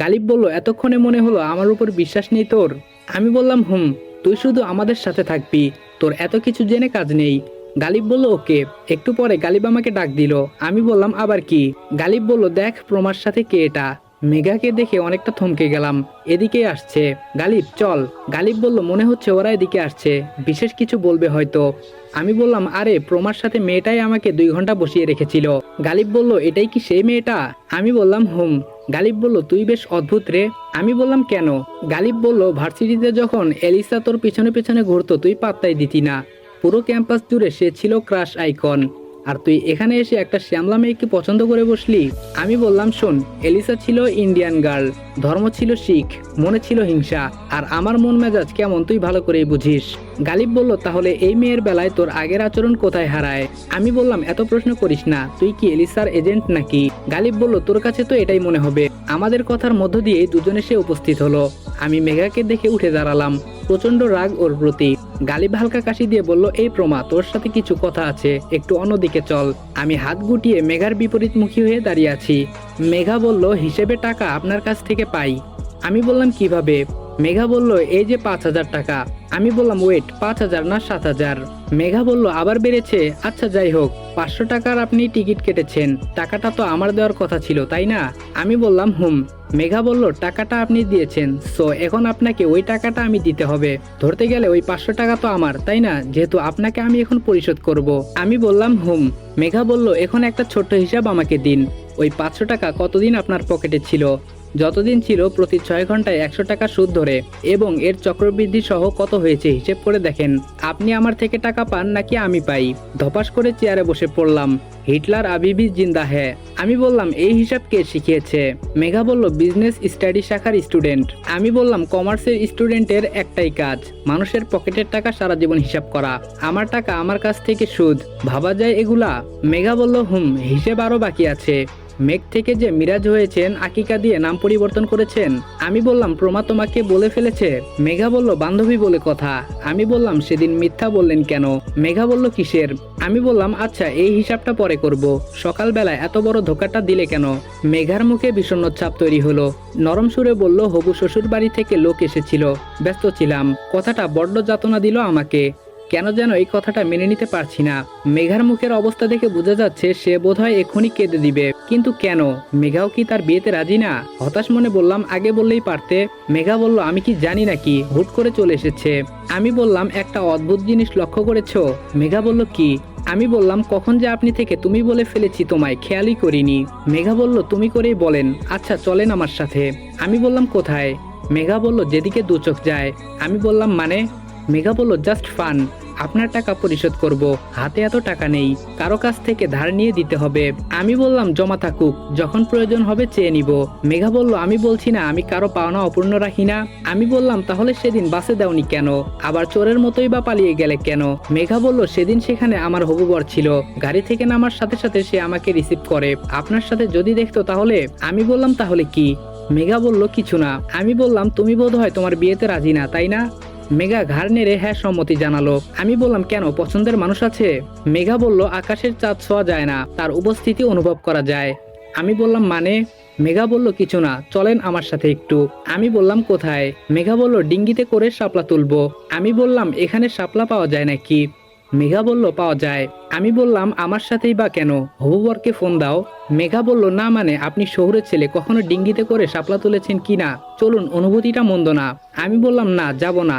গালিব বলল, এতক্ষণে মনে হলো আমার উপর বিশ্বাস নেই তোর? আমি বললাম, হুম, তুই শুধু আমাদের সাথে থাকবি, তোর এত কিছু জেনে কাজ নেই। গালিব বলল, ওকে। একটু পরে গালিব আমাকে ডাক দিল। আমি বললাম, আবার কি? গালিব বলল, দেখ প্রমার সাথে কে এটা? মেঘাকে দেখে অনেকটা থমকে গেলাম। এদিকে আসছে। গালিব, চল। গালিব বলল, মনে হচ্ছে ওরা এদিকে আসছে। বিশেষ কিছু বলবে হয়তো। আমি বললাম, আরে, প্রমার সাথে মেয়েটাই আমাকে দুই ঘণ্টা বসিয়ে রেখেছিল। গালিব বলল, এটাই কি সেই মেয়েটা? আমি বললাম, হুম। গালিব বলল, তুই বেশ অদ্ভুত রে। আমি বললাম, কেন? গালিব বলল, ভার্সিটিতে যখন এলিসা তোর পিছনে পিছনে ঘুরতো, তুই পাত্তাই দিতি না। পুরো ক্যাম্পাস জুড়ে সে ছিল ক্রাশ আইকন আর তুই এখানে এসে একটা শ্যামলা মেয়েকে পছন্দ করে বসলি? আমি বললাম, শোন, এলিসা ছিল ইন্ডিয়ান গার্ল, ধর্ম ছিল শিখ, মনে ছিল হিংসা, আর আমার মন মেজাজ কেমন তুই ভালো করেই বুঝিস। গালিব বলল, তাহলে এই মেয়ের বেলায় তোর আগের আচরণ কোথায় হারায়? আমি বললাম, এত প্রশ্ন করিস না, তুই কি এলিসার এজেন্ট নাকি? গালিব বলল, তোর কাছে তো এটাই মনে হবে, আমাদের কথার মধ্য দিয়ে দুজনে সে উপস্থিত হলো। আমি মেঘাকে দেখে উঠে দাঁড়ালাম। প্রচণ্ড রাগ ওর প্রতি। গালিব হালকা কাশি দিয়ে বলল, এই প্রমা, তোর সাথে কিছু কথা আছে। একটু অন্যদিকে চল। আমি হাত গুটিয়ে মেঘার বিপরীতমুখী হয়ে দাঁড়িয়ে আছি। মেঘা বলল, হিসেবে টাকা আপনার কাছ থেকে পাই। আমি বললাম, কীভাবে? মেঘা বলল, এই যে পাঁচ হাজার টাকা। আমি বললাম, ওয়েট, পাঁচ হাজার না সাত হাজার? মেঘা বলল, আবার বেড়েছে। আচ্ছা যাই হোক, পাঁচশো টাকার আপনি টিকিট কেটেছেন। টাকাটা তো আমার দেওয়ার কথা ছিল, তাই না? আমি বললাম, হুম। মেঘা বলল, টাকাটা আপনি দিয়েছেন, সো এখন আপনাকে ওই টাকাটা আমি দিতে হবে। ধরতে গেলে ওই পাঁচশো টাকা তো আমার, তাই না? যেহেতু আপনাকে আমি এখন পরিশোধ করব। আমি বললাম, হুম। মেঘা বলল, এখন একটা ছোট্ট হিসাব আমাকে দিন। ওই পাঁচশো টাকা কতদিন আপনার পকেটে ছিল? যতদিন ছিল প্রতি ছয় ঘন্টায় একশো টাকা সুদ ধরে, এবং এর চক্রবৃদ্ধি সহ কত হয়েছে হিসেব করে দেখেন। আপনি আমার থেকে টাকা পান নাকি আমি পাই? ধপাস করে চেয়ারে বসে পড়লাম। হিটলার আবিবি জিন্দা হ্যাঁ আমি বললাম, এই হিসাব কে শিখিয়েছে? মেঘা বলল, বিজনেস স্টাডি শাখার স্টুডেন্ট। আমি বললাম, কমার্সের স্টুডেন্টের একটাই কাজ, মানুষের পকেটের টাকা সারা জীবন হিসাব করা। আমার টাকা আমার কাছ থেকে সুদ। ভাবা যায় এগুলা? মেঘা বলল, হুম, হিসেব আরও বাকি আছে। মেঘ থেকে যে মিরাজ হয়েছেন, আকিকা দিয়ে নাম পরিবর্তন করেছেন। আমি বললাম, প্রমা তোমাকে বলে ফেলেছে। মেঘা বলল, বান্ধবী বলে কথা। আমি বললাম, সেদিন মিথ্যা বললেন কেন? মেঘা বলল, কিসের? আমি বললাম আচ্ছা এই হিসাবটা পরে করব। সকালবেলা এত বড় ধোকাটা দিলে কেন? মেঘার মুখে বিষণ্ণ ছাপ তৈরি হলো। নরম সুরে বলল, হবু শ্বশুর বাড়ি থেকে লোক এসেছিল। ব্যস্ত ছিলাম। কথাটা বড্ড যাতনা দিল আমাকে। কেন যেন এই কথাটা মেনে নিতে পারছি না। মেঘার মুখের অবস্থা দেখে বোঝা যাচ্ছে সে বোধহয় এখনই কেঁদে দিবে। কিন্তু কেন? মেঘাও কি তার বিয়েতে রাজি না? হতাশ মনে বললাম, আগে বললেই পারতে। মেঘা বলল, আমি কি জানি নাকি হুট করে চলে এসেছে। আমি বললাম, একটা অদ্ভুত জিনিস লক্ষ্য করেছ? মেঘা বলল, কি? আমি বললাম, কখন যে আপনি থেকে তুমি বলে ফেলেছি তোমায়, খেয়ালই করিনি। মেঘা বলল, তুমি করেই বলেন। আচ্ছা চলেন আমার সাথে। আমি বললাম, কোথায়? মেঘা বলল, যেদিকে দু চোখ যায়। আমি বললাম মানে? মেঘা বলল, জাস্ট ফান, আপনার টাকা পরিশোধ করব। হাতে এত টাকা নেই, কারও কাছ থেকে ধার নিয়ে দিতে হবে। আমি বললাম, জমা থাকুক, যখন প্রয়োজন হবে চেয়ে নিব। মেঘা বলল, আমি বলছি না, আমি কারও পাওনা অপূর্ণ রাখি না। আমি বললাম, তাহলে সেদিন বাসে দেওনি কেন? আবার চোরের মতোই বা পালিয়ে গেলে কেন? মেঘা বলল, সেদিন সেখানে আমার হবু বর ছিল। গাড়ি থেকে নামার সাথে সাথে সে আমাকে রিসিভ করে। আপনার সাথে যদি দেখতো তাহলে? আমি বললাম, তাহলে কি? মেঘা বলল, কিছু না। আমি বললাম, তুমি বোধ হয় তোমার বিয়েতে রাজি না, তাই না? মেঘা ঘাড় নেড়ে হ্যাঁ সম্মতি জানালো। আমি বললাম, কেন? পছন্দের মানুষ আছে? মেঘা বলল, আকাশের চাঁদ ছোঁয়া যায় না, তার উপস্থিতি অনুভব করা যায়। আমি বললাম মানে? মেঘা বলল, কিছু না, চলেন আমার সাথে একটু। আমি বললাম, কোথায়? মেঘা বলল, ডিঙ্গিতে করে শাপলা তুলবো। আমি বললাম, এখানে শাপলা পাওয়া যায় নাকি? মেঘা বলল, পাওয়া যায়। আমি বললাম, আমার সাথেই বা কেন? হবুবরকে ফোন দাও। মেঘা বলল, না মানে আপনি শহুরের ছেলে, কখনো ডিঙ্গিতে করে শাপলা তুলেছেন কি না? চলুন, অনুভূতিটা মন্দ না। আমি বললাম, না, যাব না।